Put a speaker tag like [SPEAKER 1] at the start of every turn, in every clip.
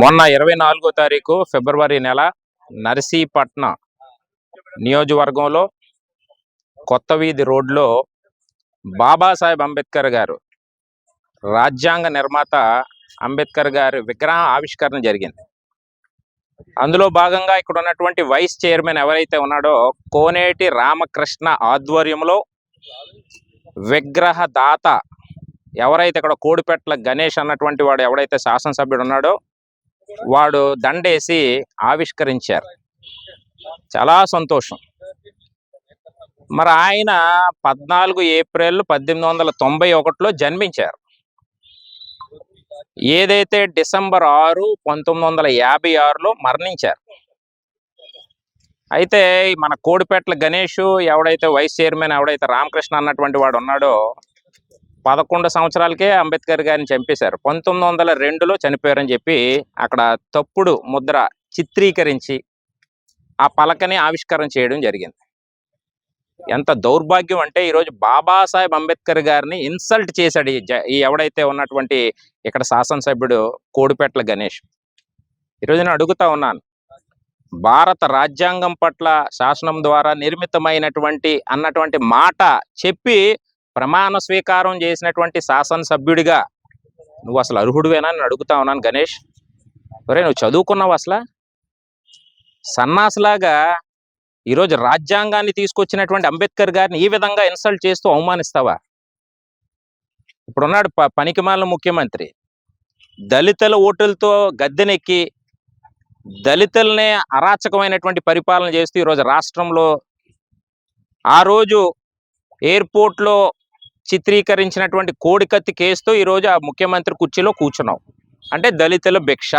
[SPEAKER 1] మొన్న ఇరవై నాలుగో తారీఖు ఫిబ్రవరి నెల నర్సీపట్న నియోజకవర్గంలో కొత్త వీధి రోడ్లో బాబాసాహెబ్ అంబేద్కర్ గారు రాజ్యాంగ నిర్మాత అంబేద్కర్ గారి విగ్రహ ఆవిష్కరణ జరిగింది. అందులో భాగంగా ఇక్కడ ఉన్నటువంటి వైస్ చైర్మన్ ఎవరైతే ఉన్నాడో కోనేటి రామకృష్ణ ఆధ్వర్యంలో విగ్రహ దాత ఎవరైతే ఇక్కడ కోడిపెట్ల గణేష్ అన్నటువంటి వాడు ఎవడైతే శాసనసభ్యుడు ఉన్నాడో వాడు దండేసి ఆవిష్కరించారు. చాలా సంతోషం. మరి ఆయన పద్నాలుగు ఏప్రిల్ పద్దెనిమిది వందల తొంభై ఒకటిలో జన్మించారు. ఏదైతే డిసెంబర్ ఆరు పంతొమ్మిది వందల యాభై ఆరులో మరణించారు. అయితే మన కోడిపెట్ల గణేష్ ఎవడైతే వైస్ చైర్మన్ ఎవడైతే రామకృష్ణ అన్నటువంటి వాడు ఉన్నాడో పదకొండు సంవత్సరాలకే అంబేద్కర్ గారిని చంపేశారు. పంతొమ్మిది వందల రెండులో చనిపోయారని చెప్పి అక్కడ తప్పుడు ముద్ర చిత్రీకరించి ఆ పలకని ఆవిష్కరణ చేయడం జరిగింది. ఎంత దౌర్భాగ్యం అంటే ఈరోజు బాబాసాహెబ్ అంబేద్కర్ గారిని ఇన్సల్ట్ చేశాడు ఈ ఈ ఎవడైతే ఉన్నటువంటి ఇక్కడ శాసనసభ్యుడు కోడిపెట్ల గణేష్. ఈరోజు నేను అడుగుతా ఉన్నాను. భారత రాజ్యాంగం పట్ల శాసనం ద్వారా నిర్మితమైనటువంటి అన్నటువంటి మాట చెప్పి ప్రమాణ స్వీకారం చేసినటువంటి శాసనసభ్యుడిగా నువ్వు అసలు అర్హుడివేనా నేను అడుగుతా ఉన్నాను గణేష్. ఒరే నువ్వు చదువుకున్నావు అసలు? సన్నాసులాగా ఈరోజు రాజ్యాంగాన్ని తీసుకొచ్చినటువంటి అంబేద్కర్ గారిని ఈ విధంగా ఇన్సల్ట్ చేస్తూ అవమానిస్తావా? ఇప్పుడున్నాడు ప పనికిమాలిన ముఖ్యమంత్రి. దళితుల ఓటులతో గద్దెనెక్కి దళితులనే అరాచకమైనటువంటి పరిపాలన చేస్తూ ఈరోజు రాష్ట్రంలో ఆ రోజు ఎయిర్పోర్ట్లో చిత్రీకరించినటువంటి కోడికత్తి కేసుతో ఈరోజు ఆ ముఖ్యమంత్రి కుర్చీలో కూర్చున్నావు అంటే దళితుల భిక్ష.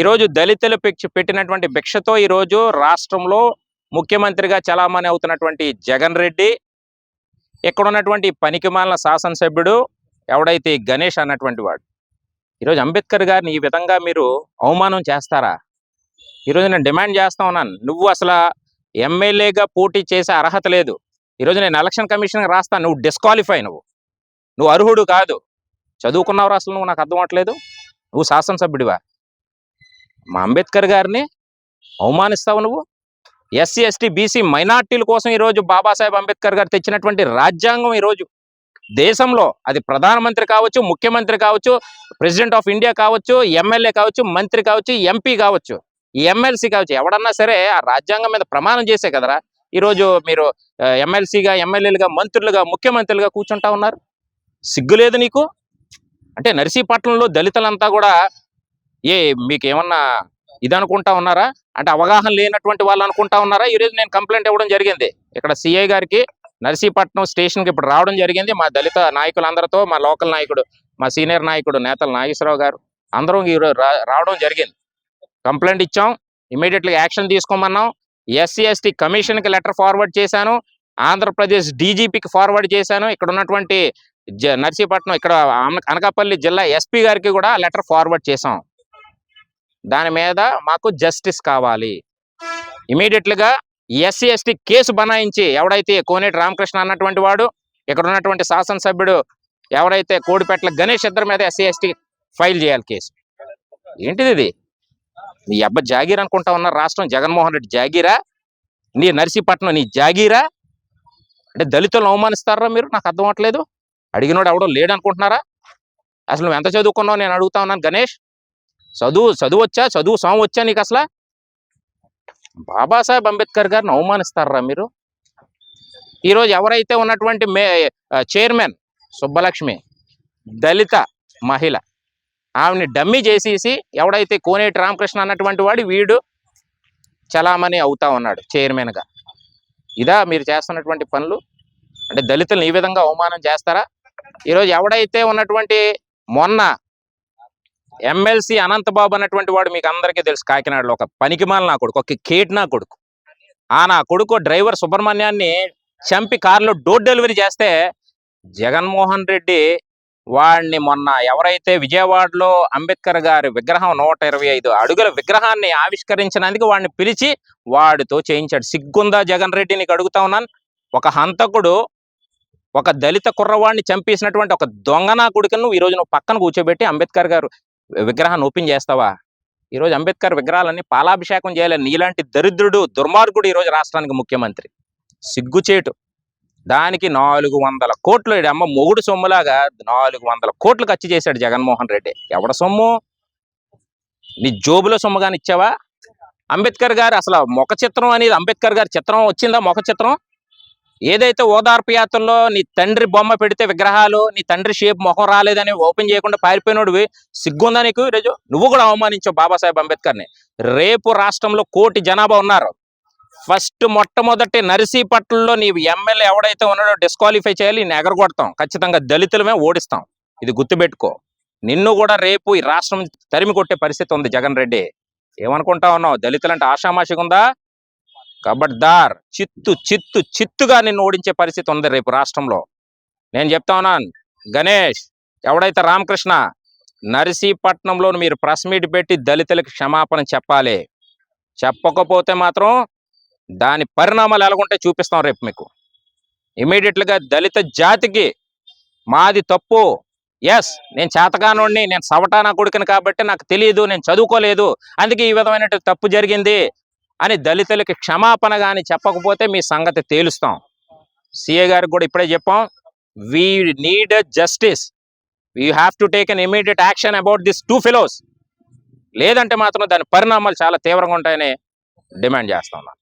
[SPEAKER 1] ఈరోజు దళితులు భిక్ష పెట్టినటువంటి భిక్షతో ఈరోజు రాష్ట్రంలో ముఖ్యమంత్రిగా చలామణి అవుతున్నటువంటి జగన్ రెడ్డి ఇక్కడ ఉన్నటువంటి పనికిమాలిన శాసనసభ్యుడు ఎవడైతే గణేష్ అన్నటువంటి వాడు. ఈరోజు అంబేద్కర్ గారిని ఈ విధంగా మీరు అవమానం చేస్తారా? ఈరోజు నేను డిమాండ్ చేస్తా ఉన్నాను. నువ్వు అసలు ఎమ్మెల్యేగా పోటీ చేసే అర్హత లేదు. ఈరోజు నేను ఎలక్షన్ కమిషన్ రాస్తాను నువ్వు డిస్క్వాలిఫై నువ్వు. నువ్వు అర్హుడు కాదు. చదువుకున్నావు అసలు నువ్వు నాకు అర్థం అవ్వట్లేదు. నువ్వు శాసనసభ్యుడివా? మా అంబేద్కర్ గారిని అవమానిస్తావు నువ్వు? ఎస్సీ ఎస్టీ బీసీ మైనార్టీల కోసం ఈరోజు బాబాసాహెబ్ అంబేద్కర్ గారు తెచ్చినటువంటి రాజ్యాంగం ఈరోజు దేశంలో అది ప్రధానమంత్రి కావచ్చు ముఖ్యమంత్రి కావచ్చు ప్రెసిడెంట్ ఆఫ్ ఇండియా కావచ్చు ఎమ్మెల్యే కావచ్చు మంత్రి కావచ్చు ఎంపీ కావచ్చు. ఎమ్మెల్సీ కావచ్చు. ఎవడన్నా సరే ఆ రాజ్యాంగం మీద ప్రమాణం చేసే కదరా. ఈరోజు మీరు ఎమ్మెల్సీగా ఎమ్మెల్యేలుగా మంత్రులుగా ముఖ్యమంత్రులుగా కూర్చుంటా ఉన్నారు? సిగ్గులేదు నీకు? అంటే నర్సీపట్నంలో దళితులంతా కూడా ఏ మీకు ఏమన్నా ఇది అనుకుంటా ఉన్నారా? అంటే అవగాహన లేనటువంటి వాళ్ళు అనుకుంటా ఉన్నారా? ఈరోజు నేను కంప్లైంట్ ఇవ్వడం జరిగింది. ఇక్కడ సిఐ గారికి నర్సీపట్నం స్టేషన్కి ఇప్పుడు రావడం జరిగింది. మా దళిత నాయకులందరితో మా లోకల్ నాయకుడు మా సీనియర్ నాయకుడు నేతల నాగేశ్వరరావు గారు అందరం ఈరోజు రావడం జరిగింది. కంప్లైంట్ ఇచ్చాం. ఇమీడియట్లీ యాక్షన్ తీసుకోమన్నాం. ఎస్సీ ఎస్టీ కమిషన్కి లెటర్ ఫార్వర్డ్ చేశాను. ఆంధ్రప్రదేశ్ డీజీపీకి ఫార్వర్డ్ చేశాను. ఇక్కడ ఉన్నటువంటి జ నర్సీపట్నం ఇక్కడ అనకాపల్లి జిల్లా ఎస్పీ గారికి కూడా లెటర్ ఫార్వర్డ్ చేశాం. దాని మీద మాకు జస్టిస్ కావాలి. ఇమీడియట్లుగా ఎస్సీ ఎస్టీ కేసు బనాయించి ఎవడైతే కోనేటి రామకృష్ణ అన్నటువంటి వాడు ఇక్కడ ఉన్నటువంటి శాసనసభ్యుడు ఎవరైతే కోడిపేటల గణేష్ ఇద్దరి మీద ఎస్సీ ఎస్టీ ఫైల్ చేయాలి కేసు. ఏంటిది ఇది? నీ అబ్బ జాగీర్ అనుకుంటా ఉన్న రాష్ట్రం జగన్మోహన్ రెడ్డి జాగీరా? నీ నర్సీపట్నం నీ జాగీరా? అంటే దళితులను అవమానిస్తారా మీరు? నాకు అర్థం అవ్వట్లేదు అడిగినోడు ఎవడో లేడు అనుకుంటున్నారా అసలు నువ్వు ఎంత చదువుకున్నావు? నేను అడుగుతా ఉన్నాను గణేష్. చదువు చదువు వచ్చా? చదువు సాం వచ్చా నీకు అసలు? బాబాసాహెబ్ అంబేద్కర్ గారిని అవమానిస్తారా మీరు? ఈరోజు ఎవరైతే ఉన్నటువంటి మే చైర్మన్ సుబ్బలక్ష్మి దళిత మహిళ ఆమెని డమ్మీ చేసేసి ఎవడైతే కోనేటి రామకృష్ణ అన్నటువంటి వాడు వీడు చలామణి అవుతా ఉన్నాడు చైర్మన్గా. ఇదా మీరు చేస్తున్నటువంటి పనులు? అంటే దళితులను ఈ విధంగా అవమానం చేస్తారా? ఈరోజు ఎవడైతే ఉన్నటువంటి మొన్న ఎమ్మెల్సీ అనంతబాబు అన్నటువంటి వాడు మీకు అందరికీ తెలుసు కాకినాడలో ఒక పనికిమాల నా కొడుకు ఒక కేట్ నా కొడుకు. ఆ నా కొడుకు డ్రైవర్ సుబ్రహ్మణ్యాన్ని చంపి కారులో డోర్ డెలివరీ చేస్తే జగన్మోహన్ రెడ్డి వాడిని మొన్న ఎవరైతే విజయవాడలో అంబేద్కర్ గారి విగ్రహం నూట ఇరవై ఐదు అడుగుల విగ్రహాన్ని ఆవిష్కరించినందుకు వాడిని పిలిచి వాడితో చేయించాడు. సిగ్గుందా జగన్ రెడ్డి నీకు అడుగుతా ఉన్నాను? ఒక హంతకుడు ఒక దళిత కుర్రవాడిని చంపేసినటువంటి ఒక దొంగనా కొడుకును ఈ రోజు నువ్వు పక్కన కూర్చోబెట్టి అంబేద్కర్ గారు విగ్రహాన్ని ఓపెన్ చేస్తావా? ఈరోజు అంబేద్కర్ విగ్రహాలన్నీ పాలాభిషేకం చేయలేని నీలాంటి దరిద్రుడు దుర్మార్గుడు ఈరోజు రాష్ట్రానికి ముఖ్యమంత్రి. సిగ్గుచేటు. దానికి నాలుగు వందల కోట్లు అమ్మ మొగుడు సొమ్ములాగా నాలుగు వందల కోట్లు ఖర్చు చేశాడు జగన్మోహన్ రెడ్డి. ఎవడ సొమ్ము? నీ జోబులో సొమ్ము కానీ ఇచ్చావా? అంబేద్కర్ గారు అసలు ముఖ చిత్రం అనేది అంబేద్కర్ గారి చిత్రం వచ్చిందా ముఖ చిత్రం? ఏదైతే ఓదార్పు యాత్రలో నీ తండ్రి బొమ్మ పెడితే విగ్రహాలు నీ తండ్రి షేప్ ముఖం రాలేదని ఓపెన్ చేయకుండా పారిపోయినోడివి సిగ్గుందా నీకు ఈరోజు? నువ్వు కూడా అవమానించావు బాబాసాహెబ్ అంబేద్కర్ని. రేపు రాష్ట్రంలో కోటి జనాభా ఉన్నారు. ఫస్ట్ మొట్టమొదటి నర్సీపట్నంలో నీవు ఎమ్మెల్యే ఎవడైతే ఉన్నాడో డిస్క్వాలిఫై చేయాలి నేను ఎగరగొడతాం. ఖచ్చితంగా దళితులమే ఓడిస్తాం. ఇది గుర్తుపెట్టుకో. నిన్ను కూడా రేపు ఈ రాష్ట్రం తరిమి కొట్టే పరిస్థితి ఉంది జగన్ రెడ్డి. ఏమనుకుంటా ఉన్నావు? దళితులంటే ఆషామాషిగా ఉందా కబడ్దార్. చిత్తు చిత్తు చిత్తుగా నిన్ను ఓడించే పరిస్థితి ఉంది రేపు రాష్ట్రంలో. నేను చెప్తా ఉన్నాను గణేష్ ఎవడైతే రామకృష్ణ నర్సీపట్నంలో మీరు ప్రెస్ మీట్ పెట్టి దళితులకు క్షమాపణ చెప్పాలి. చెప్పకపోతే మాత్రం దాని పరిణామాలు ఎలాగుంటే చూపిస్తాం రేపు మీకు. Immediate దళిత జాతికి మాది తప్పు. ఎస్ నేను చేతకానోడిని నేను సవటానా కొడుకుని కాబట్టి నాకు తెలియదు నేను చదువుకోలేదు అందుకే ఈ విధమైన తప్పు జరిగింది అని దళితులకి క్షమాపణ కానీ చెప్పకపోతే మీ సంగతి తేలుస్తాం. సిఏ గారికి కూడా ఇప్పుడే చెప్పాం we need justice we have to take an immediate action about this two fellows లేదంటే మాత్రం దాని పరిణామాలు చాలా తీవ్రంగా ఉంటాయని డిమాండ్ చేస్తా ఉన్నాను